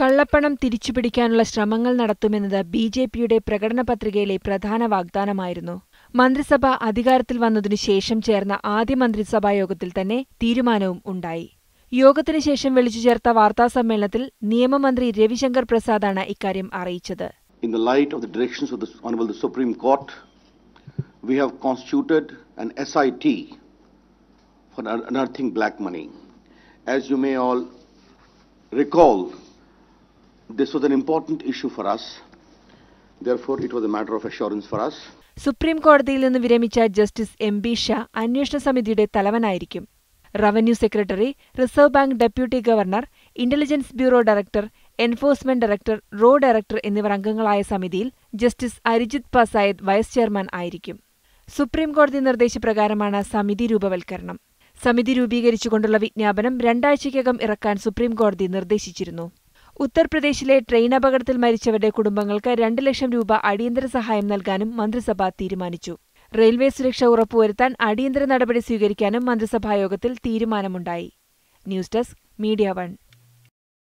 കള്ളപ്പണം തിരിച്ചുപിടിക്കാനുള്ള ശ്രമങ്ങൾ നടത്തുമെന്നത് B J പിയുടെ പ്രകടന പത്രികയിലെ പ്രധാന വാഗ്ദാനമായിരുന്നു. മന്ത്രിസഭ അധികാരത്തിൽ വന്നതിനു ശേഷം ചേർന്ന ആദ്യ മന്ത്രിസഭാ യോഗത്തിൽ തന്നെ തീരുമാനവും ഉണ്ടായി. യോഗത്തിനു ശേഷം വിളിച്ചു ചേർത്ത വാർത്താസമ്മേളനത്തിൽ നിയമമന്ത്രി രവിശങ്കർ പ്രസാദാണ് ഇക്കാര്യം അറിയിച്ചത്. In the light of the directions of the Honorable the Supreme Court, we have constituted an SIT for unearthing black money. As you may all recall, this was an important issue for us. Therefore, it was a matter of assurance for us. Supreme കോടതിയിൽ നിന്ന് വിരമിച്ച justice M B Shah അന്വേഷണ സമിതിയുടെ തലവനായിരിക്കും revenue secretary Reserve Bank deputy governor Intelligence Bureau director enforcement director raw director എന്നിവർ അംഗങ്ങളായ സമിതിയിൽ justice Arijit Pasayat vice chairman ആയിരിക്കും supreme കോടതി നിർദ്ദേശപ്രകാരമാണ് സമിതി രൂപവൽക്കരണം സമിതി രൂപീകരിച്ചുകൊണ്ടുള്ള വിജ്ഞാപനം രണ്ടാഴ്ചയ്ക്കകം ഇറക്കാൻ സുപ്രീം കോടതി നിർദ്ദേശിച്ചിരുന്നു ഉത്തർപ്രദേശിലെ ട്രെയിൻ അപകടത്തിൽ മരിച്ചവരുടെ കുടുംബങ്ങൾക്ക് രണ്ട് ലക്ഷം രൂപ അടിയന്തര സഹായം നൽകാനും മന്ത്രിസഭ തീരുമാനിച്ചു. റെയിൽവേ സുരക്ഷ ഉറപ്പുവരുത്താൻ അടിയന്തര നടപടി സ്വീകരിക്കാനും മന്ത്രിസഭായോഗത്തിൽ തീരുമാനമുണ്ടായി. News desk Media One.